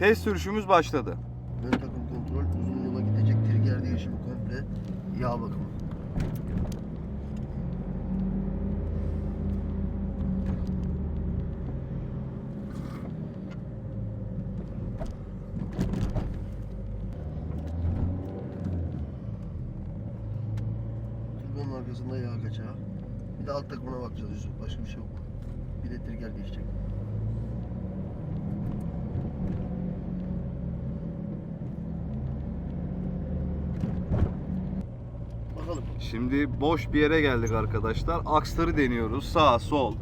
Test sürüşümüz başladı. Ön takım kontrol, uzun yola gidecek trigger değişimi komple, yağ bakımı. Turbonun arkasında yağ kaçağı. Bir de alt takımına bakacağız Yusuf. Başka bir şey yok. Bir de trigger değişecek. Bakalım. Şimdi boş bir yere geldik arkadaşlar. Aksları deniyoruz. Sağ, sol.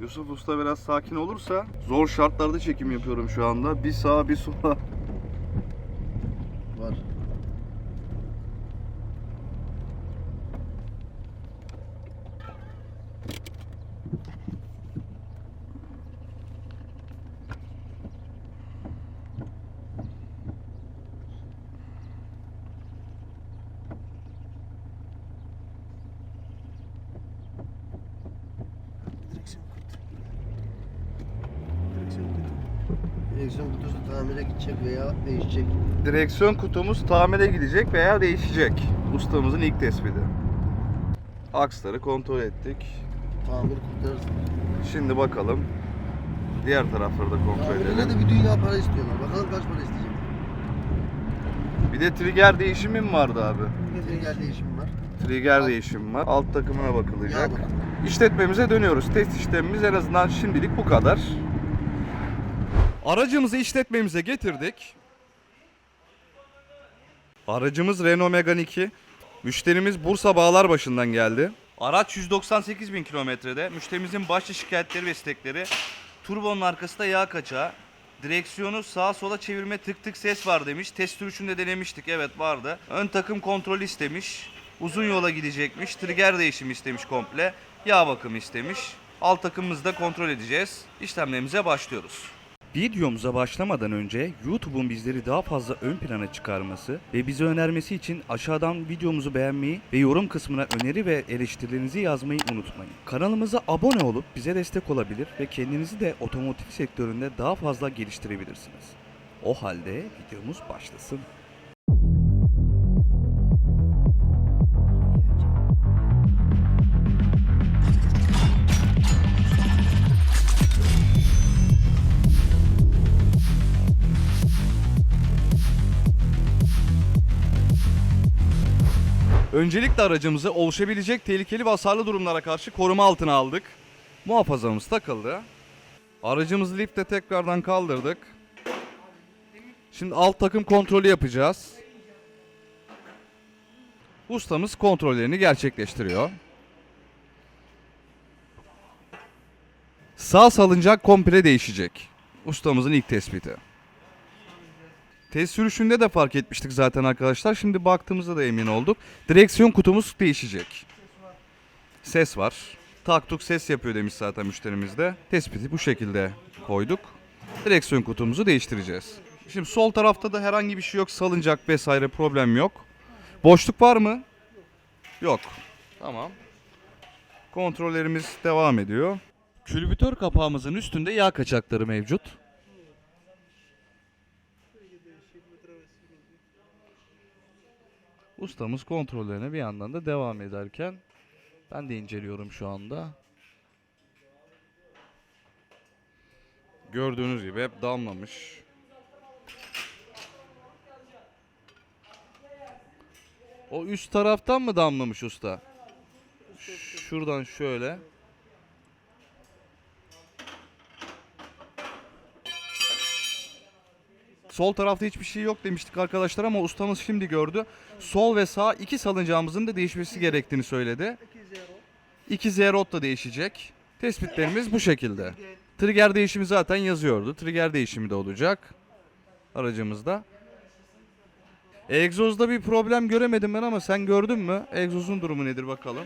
Yusuf Usta biraz sakin olursa zor şartlarda çekim yapıyorum şu anda. Bir sağa bir sola. Var. Direksiyon kutu. Direksiyon kutu. Direksiyon kutusu tamire gidecek veya değişecek. Direksiyon kutumuz tamire gidecek veya değişecek. Ustamızın ilk tespiti. Aksları kontrol ettik. Tamir kurtarırız. Şimdi bakalım. Diğer tarafları da kontrol Tamirine edelim. de bir dünya para istiyorlar. Bakalım kaç para isteyecek. Bir de trigger değişimi mi vardı abi? Trigger değişimi var. Trigger değişimi var. Alt takımına bakılacak. Yağ. İşletmemize dönüyoruz. Test işlemimiz en azından şimdilik bu kadar. Aracımızı işletmemize getirdik. Aracımız Renault Megane 2. Müşterimiz Bursa Bağlarbaşı'ndan geldi. Araç 198 bin kilometrede. Müşterimizin başlı şikayetleri ve istekleri turbonun arkasında yağ kaçağı. Direksiyonu sağa sola çevirme tık tık ses var demiş. Test sürüşünde denemiştik evet vardı. Ön takım kontrolü istemiş. Uzun yola gidecekmiş. Trigger değişimi istemiş komple. Yağ bakımı istemiş. Alt takımımızı da kontrol edeceğiz. İşlemlerimize başlıyoruz. Videomuza başlamadan önce YouTube'un bizleri daha fazla ön plana çıkarması ve bize önermesi için aşağıdan videomuzu beğenmeyi ve yorum kısmına öneri ve eleştirilerinizi yazmayı unutmayın. Kanalımıza abone olup bize destek olabilir ve kendinizi de otomotiv sektöründe daha fazla geliştirebilirsiniz. O halde videomuz başlasın. Öncelikle aracımızı oluşabilecek tehlikeli ve hasarlı durumlara karşı koruma altına aldık. Muhafazamız takıldı. Aracımızı lifte tekrardan kaldırdık. Şimdi alt takım kontrolü yapacağız. Ustamız kontrollerini gerçekleştiriyor. Sağ salıncak komple değişecek. Ustamızın ilk tespiti. Test sürüşünde de fark etmiştik zaten arkadaşlar. Şimdi baktığımızda da emin olduk. Direksiyon kutumuz değişecek. Ses var. Taktuk ses yapıyor demiş zaten müşterimiz de. Tespiti bu şekilde koyduk. Direksiyon kutumuzu değiştireceğiz. Şimdi sol tarafta da herhangi bir şey yok. Salıncak vesaire problem yok. Boşluk var mı? Yok. Tamam. Kontrollerimiz devam ediyor. Külbütör kapağımızın üstünde yağ kaçakları mevcut. Ustamız kontrollerine bir yandan da devam ederken ben de inceliyorum şu anda. Gördüğünüz gibi hep damlamış. O üst taraftan mı damlamış usta? Şuradan şöyle. Sol tarafta hiçbir şey yok demiştik arkadaşlar ama ustamız şimdi gördü. Sol ve sağ iki salıncağımızın da değişmesi gerektiğini söyledi. 2 zerot da değişecek. Tespitlerimiz bu şekilde. Trigger değişimi zaten yazıyordu. Trigger değişimi de olacak. Aracımızda. Egzozda bir problem göremedim ben ama sen gördün mü? Egzozun durumu nedir bakalım.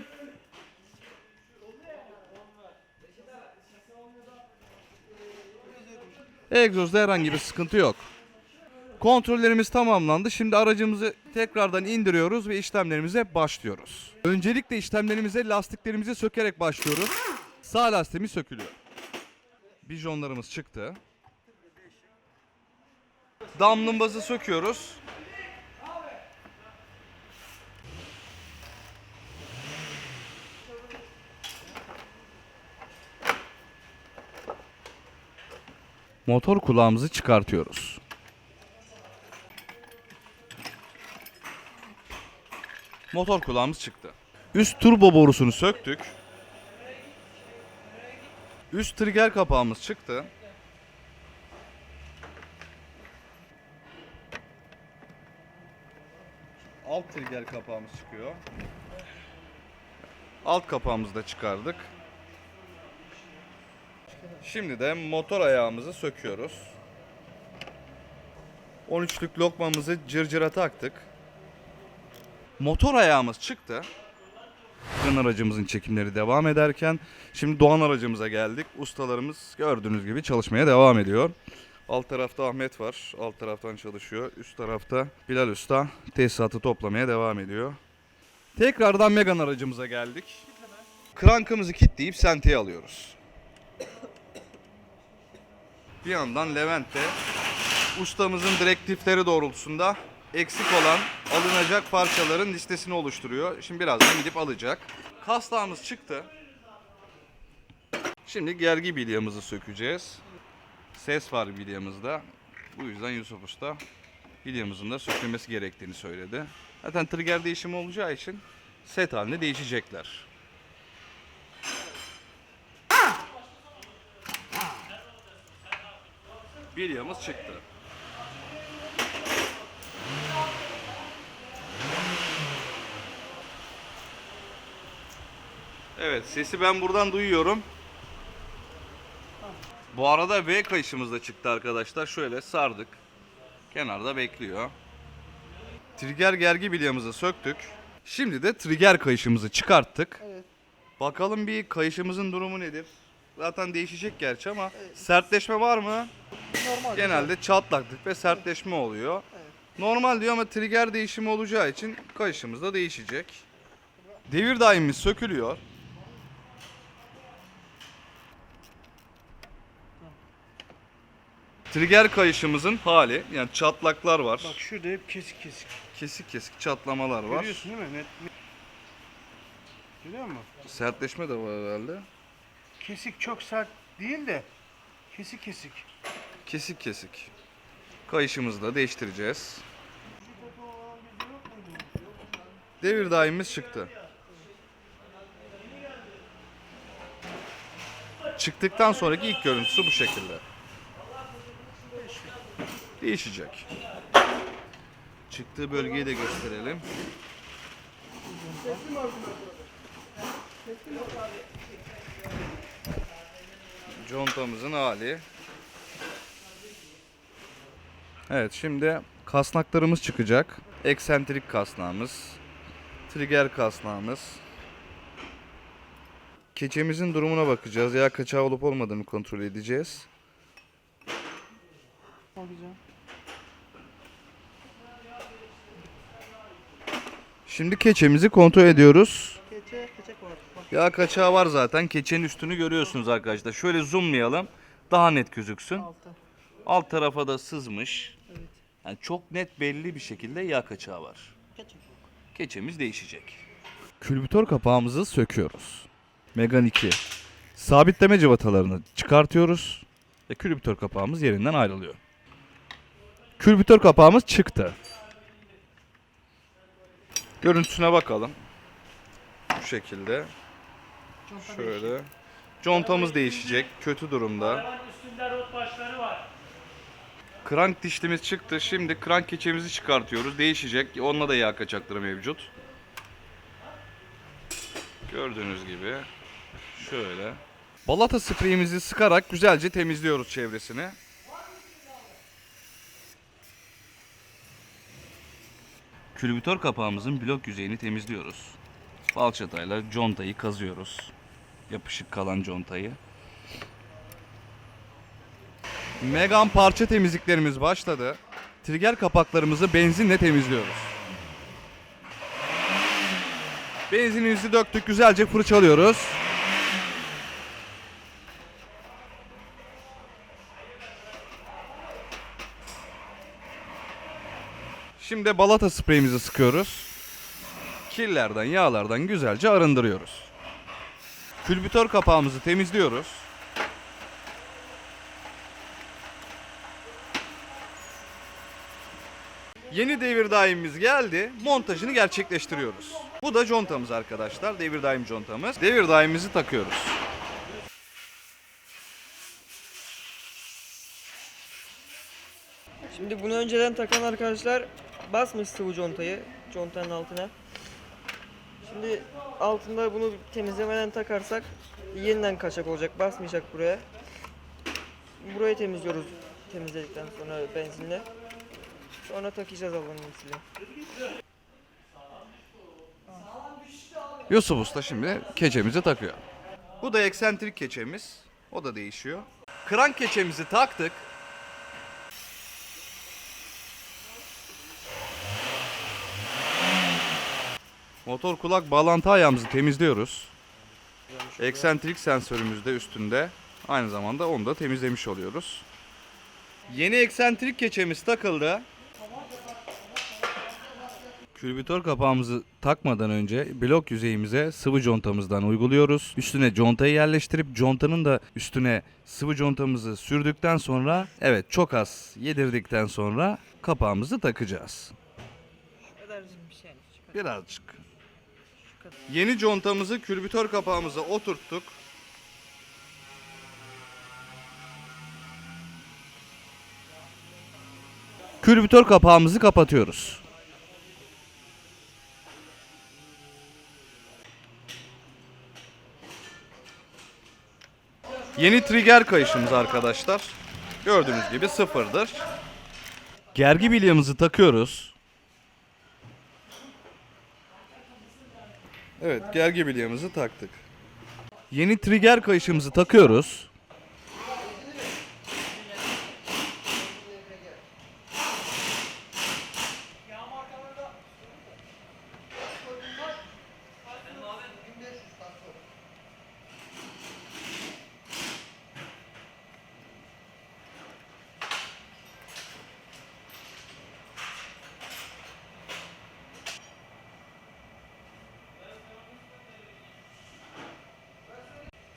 Egzozda herhangi bir sıkıntı yok. Kontrollerimiz tamamlandı. Şimdi aracımızı tekrardan indiriyoruz ve işlemlerimize başlıyoruz. Öncelikle işlemlerimize lastiklerimizi sökerek başlıyoruz. Sağ lastiğimiz sökülüyor. Bijonlarımız çıktı. damlumbazı söküyoruz. Motor kulağımızı çıkartıyoruz. Motor kulağımız çıktı. Üst turbo borusunu söktük. Üst trigger kapağımız çıktı. Alt trigger kapağımız çıkıyor. Alt kapağımızı da çıkardık. Şimdi de motor ayağımızı söküyoruz. 13'lük lokmamızı cırcıra taktık. Motor ayağımız çıktı. Fren aracımızın çekimleri devam ederken şimdi Doğan aracımıza geldik. Ustalarımız gördüğünüz gibi çalışmaya devam ediyor. Alt tarafta Ahmet var. Alt taraftan çalışıyor. Üst tarafta Bilal Usta tesisatı toplamaya devam ediyor. Tekrardan Megan aracımıza geldik. Krankımızı kilitleyip senteye alıyoruz. Bir yandan Levent de ustamızın direktifleri doğrultusunda eksik olan alınacak parçaların listesini oluşturuyor. Şimdi birazdan gidip alacak. Kaslağımız çıktı. Şimdi gergi bilyamızı sökeceğiz. Ses var bilyamızda. Bu yüzden Yusuf Usta bilyamızın da sökülmesi gerektiğini söyledi. Zaten trigger değişimi olacağı için set halinde değişecekler. Bilyamız çıktı. Evet sesi ben buradan duyuyorum. Bu arada V kayışımız da çıktı arkadaşlar. Şöyle sardık. Kenarda bekliyor. Trigger gergi bilyamızı söktük. Şimdi de trigger kayışımızı çıkarttık. Evet. Bakalım bir kayışımızın durumu nedir? Zaten değişecek gerçi ama sertleşme var mı? Normal. Genelde çatlaklık ve sertleşme oluyor. Normal diyor ama trigger değişimi olacağı için kayışımız da değişecek. Devir daimimiz sökülüyor. Trigger kayışımızın hali yani çatlaklar var. Bak şurada hep kesik kesik. Kesik kesik çatlamalar var. Görüyorsun değil mi? Net, net. Görüyor musun? Sertleşme de var herhalde. Kesik çok sert değil de kesik kesik. Kesik kesik. Kayışımızı da değiştireceğiz. Devir daimimiz çıktı. Çıktıktan sonraki ilk görüntüsü bu şekilde. Değişecek. Çıktığı bölgeyi de gösterelim. Contamızın hali. Evet şimdi kasnaklarımız çıkacak. Eksentrik kasnağımız. Trigger kasnağımız. Keçemizin durumuna bakacağız. Ya kaçağı olup olmadığını kontrol edeceğiz. Şimdi keçemizi kontrol ediyoruz. Keçe, keçek var. Bak. Ya kaçağı var zaten. Keçenin üstünü görüyorsunuz arkadaşlar. Şöyle zoomlayalım. Daha net gözüksün. Altı. Alt tarafa da sızmış. Evet. Yani çok net belli bir şekilde yağ kaçağı var. Keçek yok. Keçemiz değişecek. Külbütör kapağımızı söküyoruz. Megan 2. Sabitleme cıvatalarını çıkartıyoruz. Ve külbütör kapağımız yerinden ayrılıyor. Külbütör kapağımız çıktı. Görüntüsüne bakalım. Bu şekilde. Şöyle. Contamız değişecek. Kötü durumda. üstünde rot başları var. Krank dişlimiz çıktı. Şimdi krank keçemizi çıkartıyoruz. Değişecek. Onunla da yağ kaçakları mevcut. Gördüğünüz gibi. Şöyle. Balata spreyimizi sıkarak güzelce temizliyoruz çevresini. Külbütör kapağımızın blok yüzeyini temizliyoruz. Balçatayla contayı kazıyoruz. Yapışık kalan contayı. Megan parça temizliklerimiz başladı. Trigger kapaklarımızı benzinle temizliyoruz. Benzinimizi döktük, güzelce fırçalıyoruz. Şimdi balata spreyimizi sıkıyoruz. Kirlerden, yağlardan güzelce arındırıyoruz. Külbütör kapağımızı temizliyoruz. Yeni devir daimimiz geldi. Montajını gerçekleştiriyoruz. Bu da contamız arkadaşlar. Devir daim contamız. Devir daimimizi takıyoruz. Şimdi bunu önceden takan arkadaşlar basmış sıvı contayı contanın altına. Şimdi altında bunu temizlemeden takarsak yeniden kaçak olacak. Basmayacak buraya. Burayı temizliyoruz temizledikten sonra benzinle. Sonra takacağız alanın içine. Yusuf Usta şimdi keçemizi takıyor. Bu da eksentrik keçemiz. O da değişiyor. Krank keçemizi taktık. Motor kulak bağlantı ayağımızı temizliyoruz. Eksentrik sensörümüz de üstünde. Aynı zamanda onu da temizlemiş oluyoruz. Yeni eksentrik keçemiz takıldı. Külbütör kapağımızı takmadan önce blok yüzeyimize sıvı contamızdan uyguluyoruz. Üstüne contayı yerleştirip contanın da üstüne sıvı contamızı sürdükten sonra evet çok az yedirdikten sonra kapağımızı takacağız. Birazcık. Yeni contamızı külbütör kapağımıza oturttuk. Külbütör kapağımızı kapatıyoruz. Yeni trigger kayışımız arkadaşlar. Gördüğünüz gibi sıfırdır. Gergi bilyamızı takıyoruz. Evet gergi bilyamızı taktık. Yeni trigger kayışımızı takıyoruz.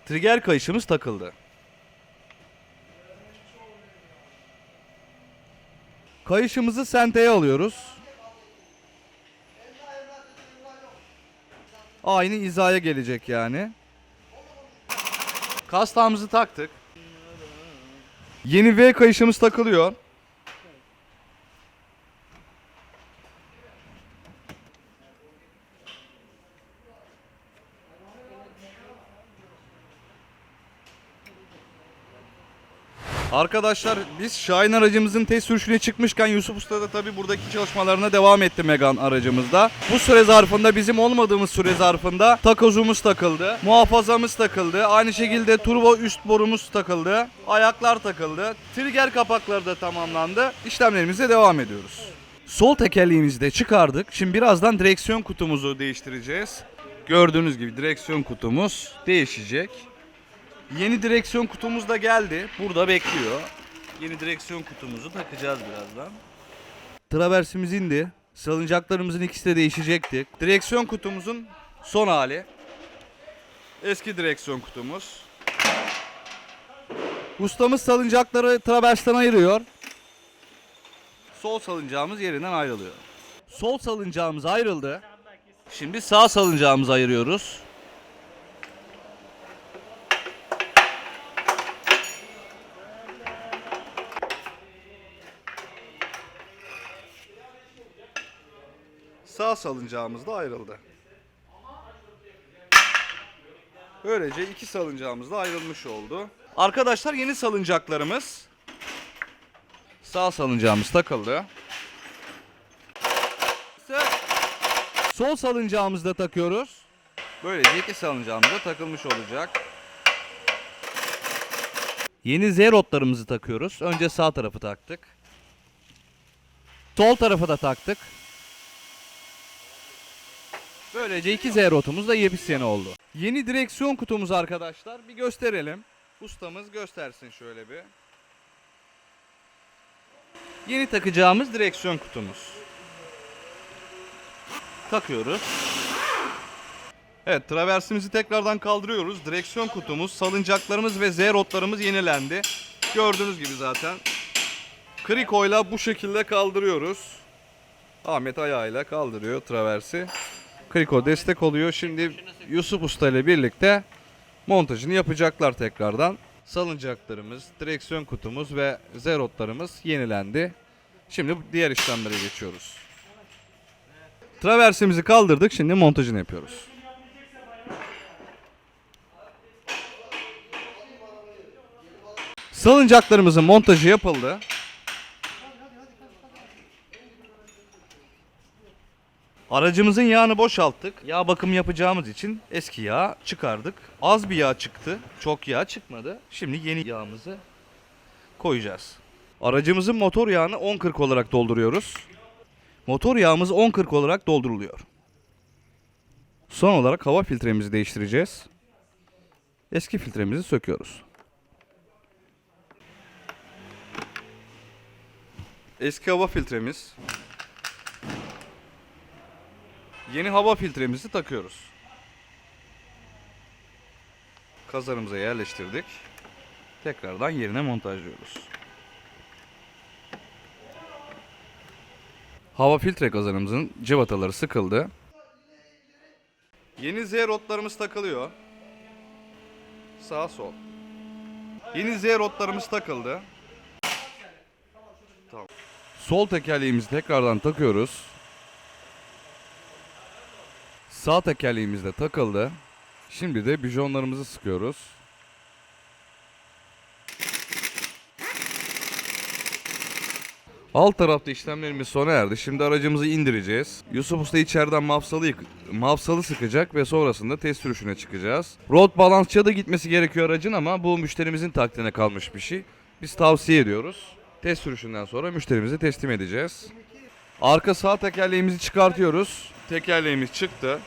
Trigger kayışımız takıldı. Kayışımızı senteye alıyoruz. Aynı hizaya gelecek yani. Kastağımızı taktık. Yeni V kayışımız takılıyor. Arkadaşlar biz Şahin aracımızın test sürüşüne çıkmışken Yusuf Usta da tabi buradaki çalışmalarına devam etti Megan aracımızda. Bu süre zarfında bizim olmadığımız süre zarfında takozumuz takıldı. Muhafazamız takıldı. Aynı şekilde turbo üst borumuz takıldı. Ayaklar takıldı. Trigger kapakları da tamamlandı. İşlemlerimize devam ediyoruz. Sol tekerleğimizi de çıkardık. Şimdi birazdan direksiyon kutumuzu değiştireceğiz. Gördüğünüz gibi direksiyon kutumuz değişecek. Yeni direksiyon kutumuz da geldi. Burada bekliyor. Yeni direksiyon kutumuzu takacağız birazdan. Traversimiz indi. Salıncaklarımızın ikisi de değişecekti. Direksiyon kutumuzun son hali. Eski direksiyon kutumuz. Ustamız salıncakları traversten ayırıyor. Sol salıncağımız yerinden ayrılıyor. Sol salıncağımız ayrıldı. Şimdi sağ salıncağımızı ayırıyoruz. Sağ salıncağımız ayrıldı. Böylece iki salıncağımız da ayrılmış oldu. Arkadaşlar yeni salıncaklarımız. Sağ salıncağımız takıldı. Sol salıncağımızı da takıyoruz. Böylece iki salıncağımız da takılmış olacak. Yeni Z rotlarımızı takıyoruz. Önce sağ tarafı taktık. Sol tarafı da taktık. Böylece iki Z rotumuz da yepyeni oldu. Yeni direksiyon kutumuz arkadaşlar. Bir gösterelim. Ustamız göstersin şöyle bir. Yeni takacağımız direksiyon kutumuz. takıyoruz. Evet traversimizi tekrardan kaldırıyoruz. Direksiyon kutumuz, salıncaklarımız ve Z rotlarımız yenilendi. Gördüğünüz gibi zaten. Krikoyla bu şekilde kaldırıyoruz. Ahmet ayağıyla kaldırıyor traversi. Kriko destek oluyor. Şimdi Yusuf Usta ile birlikte montajını yapacaklar tekrardan. Salıncaklarımız, direksiyon kutumuz ve zerotlarımız yenilendi. Şimdi diğer işlemlere geçiyoruz. Traversimizi kaldırdık. Şimdi montajını yapıyoruz. Salıncaklarımızın montajı yapıldı. Aracımızın yağını boşalttık. Yağ bakımı yapacağımız için eski yağ çıkardık. Az bir yağ çıktı. Çok yağ çıkmadı. Şimdi yeni yağımızı koyacağız. Aracımızın motor yağını 10.40 olarak dolduruyoruz. Motor yağımız 10.40 olarak dolduruluyor. Son olarak hava filtremizi değiştireceğiz. Eski filtremizi söküyoruz. Eski hava filtremiz. Yeni hava filtremizi takıyoruz. Kazarımıza yerleştirdik. Tekrardan yerine montajlıyoruz. Hava filtre kazanımızın cıvataları sıkıldı. Yeni Z rotlarımız takılıyor. Sağ sol. Yeni Z rotlarımız takıldı. Tamam. Sol tekerleğimizi tekrardan takıyoruz. Sağ tekerleğimiz de takıldı. Şimdi de bijonlarımızı sıkıyoruz. Alt tarafta işlemlerimiz sona erdi. Şimdi aracımızı indireceğiz. Yusuf Usta içeriden mafsalı, mafsalı sıkacak ve sonrasında test sürüşüne çıkacağız. Road balansçıya da gitmesi gerekiyor aracın ama bu müşterimizin takdirine kalmış bir şey. Biz tavsiye ediyoruz. Test sürüşünden sonra müşterimize teslim edeceğiz. Arka sağ tekerleğimizi çıkartıyoruz. Tekerleğimiz çıktı.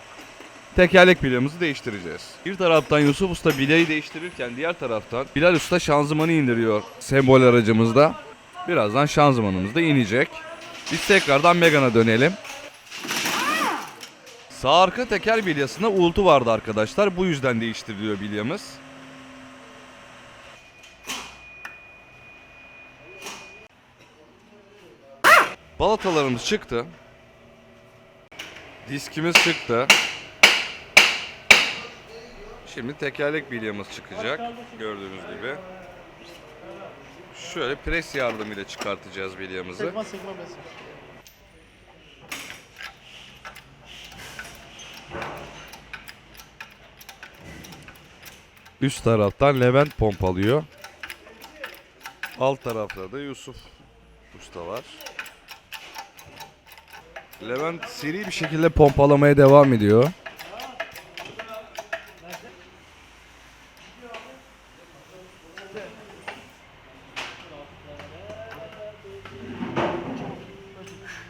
Tekerlek bilyamızı değiştireceğiz. Bir taraftan Yusuf Usta bilyayı değiştirirken diğer taraftan Bilal Usta şanzımanı indiriyor sembol aracımızda. Birazdan şanzımanımız da inecek. Biz tekrardan Megane'a dönelim. Sağ arka teker bilyasında uğultu vardı arkadaşlar. Bu yüzden değiştiriliyor bilyamız. Balatalarımız çıktı. Diskimiz çıktı. Şimdi tekerlek bilyamız çıkacak. Gördüğünüz gibi. Şöyle pres yardımıyla çıkartacağız bilyamızı. Üst taraftan Levent pompalıyor. Alt tarafta da Yusuf Usta var. Levent seri bir şekilde pompalamaya devam ediyor.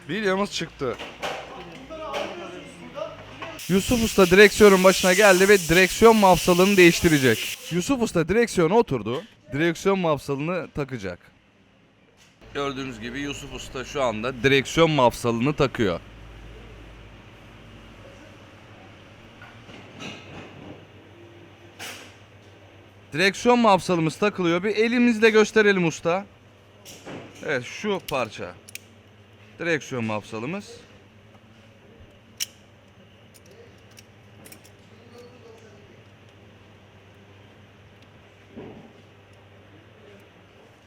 Bilyamız çıktı. Yusuf Usta direksiyonun başına geldi ve direksiyon mafsalını değiştirecek. Yusuf Usta direksiyona oturdu. Direksiyon mafsalını takacak. Gördüğünüz gibi Yusuf Usta şu anda direksiyon mafsalını takıyor. Direksiyon mafsalımız takılıyor. Bir elimizle gösterelim usta. Evet şu parça. Direksiyon mafsalımız.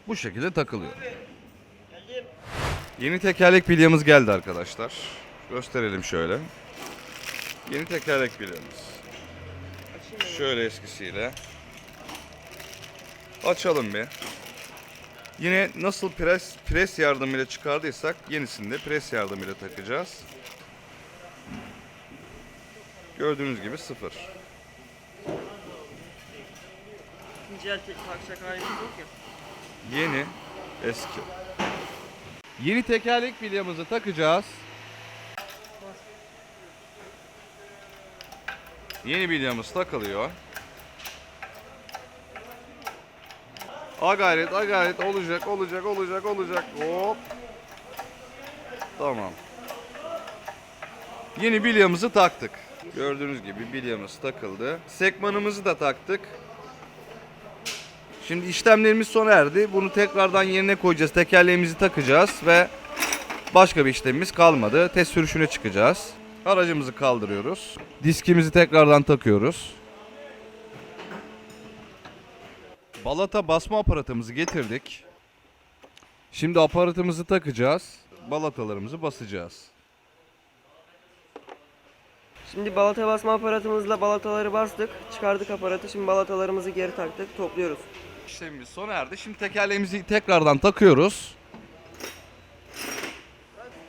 Bu şekilde takılıyor. Yeni tekerlek bilyamız geldi arkadaşlar. Gösterelim şöyle. Yeni tekerlek bilyamız. Şöyle eskisiyle. Açalım bir. Yine nasıl pres pres yardımıyla çıkardıysak yenisini de pres yardımıyla takacağız. Gördüğünüz gibi sıfır. İkinci el takacak halimiz yok ya. Yeni, eski. Yeni tekerlek bilyamızı takacağız. Yeni bilyamız takılıyor. A gayret, a gayret olacak, olacak, olacak, olacak. Hop. Tamam. Yeni bilyamızı taktık. Gördüğünüz gibi bilyamız takıldı. Sekmanımızı da taktık. Şimdi işlemlerimiz sona erdi. Bunu tekrardan yerine koyacağız. Tekerleğimizi takacağız ve başka bir işlemimiz kalmadı. Test sürüşüne çıkacağız. Aracımızı kaldırıyoruz. Diskimizi tekrardan takıyoruz. Balata basma aparatımızı getirdik. Şimdi aparatımızı takacağız. Balatalarımızı basacağız. Şimdi balata basma aparatımızla balataları bastık. Çıkardık aparatı. Şimdi balatalarımızı geri taktık. Topluyoruz. İşlemimiz sona erdi. Şimdi tekerleğimizi tekrardan takıyoruz.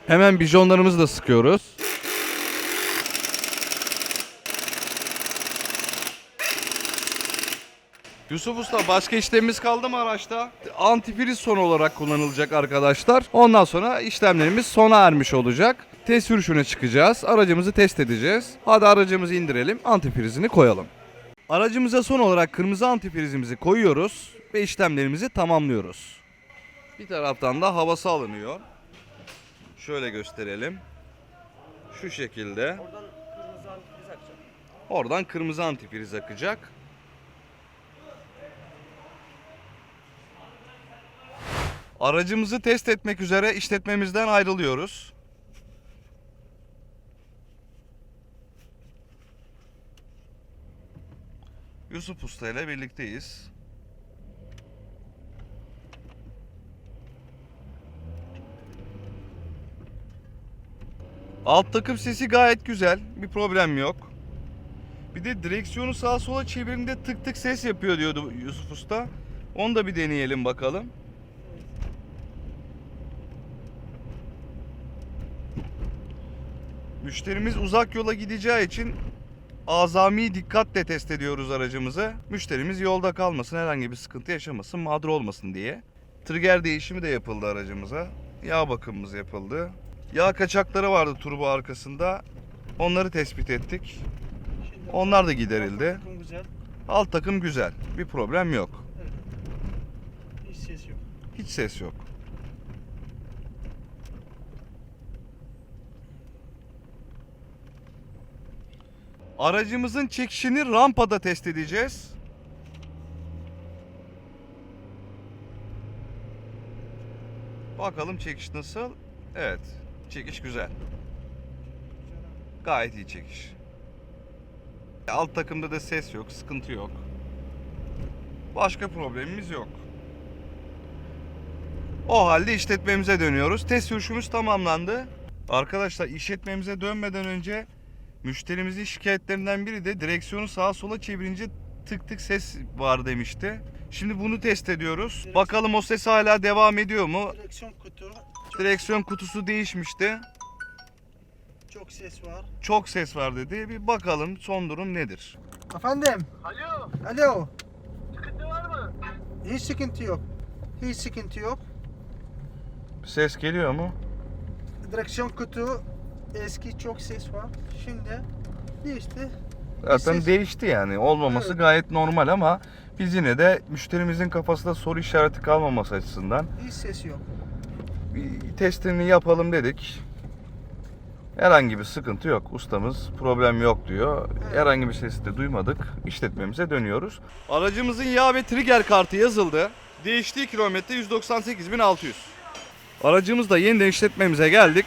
Hemen bijonlarımızı da sıkıyoruz. Yusuf Usta başka işlemimiz kaldı mı araçta? Antifriz son olarak kullanılacak arkadaşlar. Ondan sonra işlemlerimiz sona ermiş olacak. Test sürüşüne çıkacağız. Aracımızı test edeceğiz. Hadi aracımızı indirelim. Antifrizini koyalım. Aracımıza son olarak kırmızı antifrizimizi koyuyoruz ve işlemlerimizi tamamlıyoruz. Bir taraftan da havası alınıyor. Şöyle gösterelim. Şu şekilde. Oradan kırmızı antifriz akacak. Oradan kırmızı antifriz akacak. Aracımızı test etmek üzere işletmemizden ayrılıyoruz. Yusuf Usta ile birlikteyiz. Alt takım sesi gayet güzel. Bir problem yok. Bir de direksiyonu sağa sola çevirdiğinde tık tık ses yapıyor diyordu Yusuf Usta. Onu da bir deneyelim bakalım. Müşterimiz uzak yola gideceği için azami dikkatle test ediyoruz aracımızı. Müşterimiz yolda kalmasın, herhangi bir sıkıntı yaşamasın, mağdur olmasın diye. Trigger değişimi de yapıldı aracımıza. Yağ bakımımız yapıldı. Yağ kaçakları vardı turbo arkasında. Onları tespit ettik. Şimdi Onlar da giderildi. güzel. Alt takım güzel. Bir problem yok. Hiç ses yok. Hiç ses yok. Aracımızın çekişini rampada test edeceğiz. Bakalım çekiş nasıl? Evet, çekiş güzel. Gayet iyi çekiş. Alt takımda da ses yok, sıkıntı yok. Başka problemimiz yok. O halde işletmemize dönüyoruz. Test sürüşümüz tamamlandı. Arkadaşlar işletmemize dönmeden önce müşterimizin şikayetlerinden biri de direksiyonu sağa sola çevirince tık tık ses var demişti. Şimdi bunu test ediyoruz. Bakalım o ses hala devam ediyor mu? Direksiyon kutu. Direksiyon kutusu değişmişti. Çok ses var. Çok ses var dedi. Bir bakalım son durum nedir? Efendim? Alo, Alo. sıkıntı var mı? Hiç sıkıntı yok. Hiç sıkıntı yok. Ses geliyor mu? Direksiyon kutu eski çok ses var. Şimdi değişti. Zaten ses- değişti yani. Olmaması Evet. gayet normal ama biz yine de müşterimizin kafasında soru işareti kalmaması açısından Hiç ses yok. bir testini yapalım dedik. Herhangi bir sıkıntı yok. Ustamız problem yok diyor. Evet. Herhangi bir sesi de duymadık. İşletmemize dönüyoruz. Aracımızın yağ ve trigger kartı yazıldı. Değiştiği kilometre 198.600. Aracımızla yeniden işletmemize geldik.